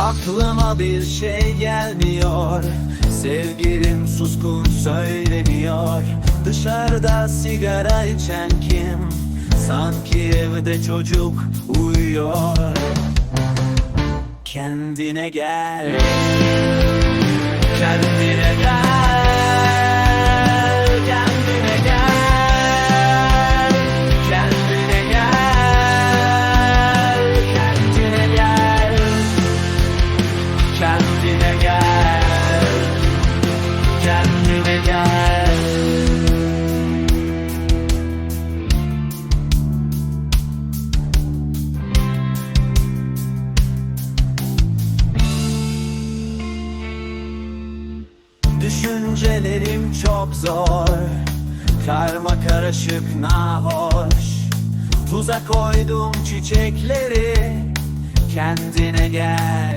Aklıma bir şey gelmiyor. Sevgilim suskun söylemiyor. Dışarıda sigara içen kim? Sanki evde çocuk uyuyor. Kendine gel Düşüncelerim çok zor. Karma karışık nahoş. Tuza koydum çiçekleri. Kendine gel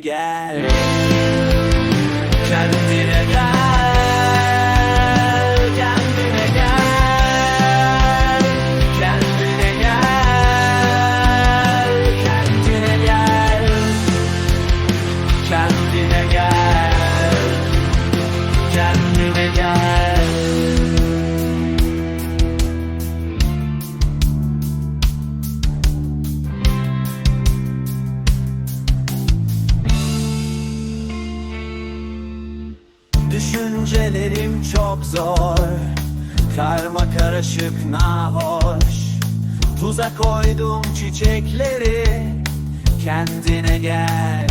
gel. Kendine gel Kendine gel Kendine gel Kendine gel Kendine gel Kendine gel Düşüncelerim çok zor. Karma karışık nahoş. Tuza koydum çiçekleri. Kendine gel